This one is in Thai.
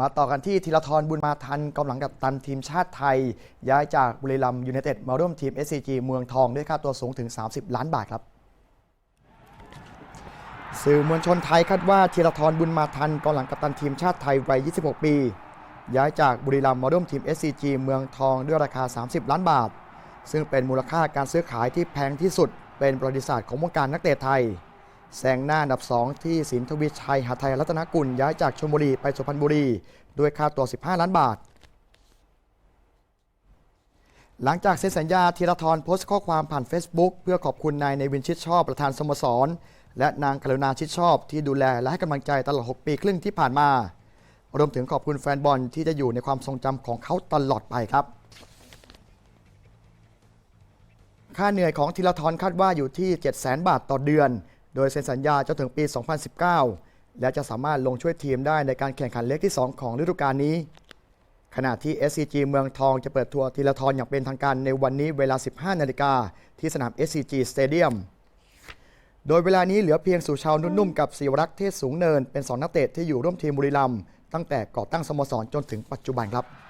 มาต่อกันที่ธีรทรบุญมาทันกองหลังกับตันทีมชาติไทย ย้ายจากบุรีรัมย์ยูไนเต็ดมาร่วมทีม SCG เมืองทองด้วยค่าตัวสูงถึง 30 ล้านบาทครับ สื่อมวลชนไทยคาดว่าธีรทรบุญมาทันกองหลังกัปตันทีมชาติไทยวัย 26 ปี ย้ายจากบุรีรัมย์มาร่วมทีม SCG เมืองทองด้วยราคา 30 ล้านบาท ซึ่งเป็นมูลค่าการซื้อขายที่แพงที่สุด เป็นประวัติศาสตร์ของวงการนักเตะไทย แซงหน้าอันดับ 2 ที่สินทวิชัยหาไทยรัตนกุลย้ายจากชลบุรีไปสุพรรณบุรี ด้วยค่าตัว 15 ล้านบาท หลังจากเซ็นสัญญาธีรทรโพสต์ข้อความผ่าน Facebook เพื่อขอบคุณนายในวินชิดชอบประธานสโมสร และนางกรุณาชิดชอบที่ดูแลและให้กำลังใจตลอด 6 ปีครึ่งที่ผ่านมารวมถึงขอบคุณแฟนบอลที่จะอยู่ในความทรงจำของเขาตลอดไปครับค่าเหนื่อยของธีรทรคาดว่าอยู่ที่ 700,000 บาทต่อเดือน โดยเซ็นสัญญาจนถึงปี 2019 และจะสามารถลงช่วยทีมได้ในการแข่งขันเล็กที่ 2 ของฤดูกาลนี้ ขณะที่ SCG เมืองทองจะเปิดทัวร์ธีรทรอย่างเป็นทางการในวันนี้เวลา 15 นาฬิกาที่สนาม SCG Stadium โดยเวลานี้เหลือเพียงสุชาวนุ่มๆกับศิวรักษ์เทศสูงเนิน เป็น 2 นักเตะที่อยู่ร่วมทีมบุรีรัมย์ตั้งแต่ก่อตั้งสโมสรจนถึงปัจจุบันครับ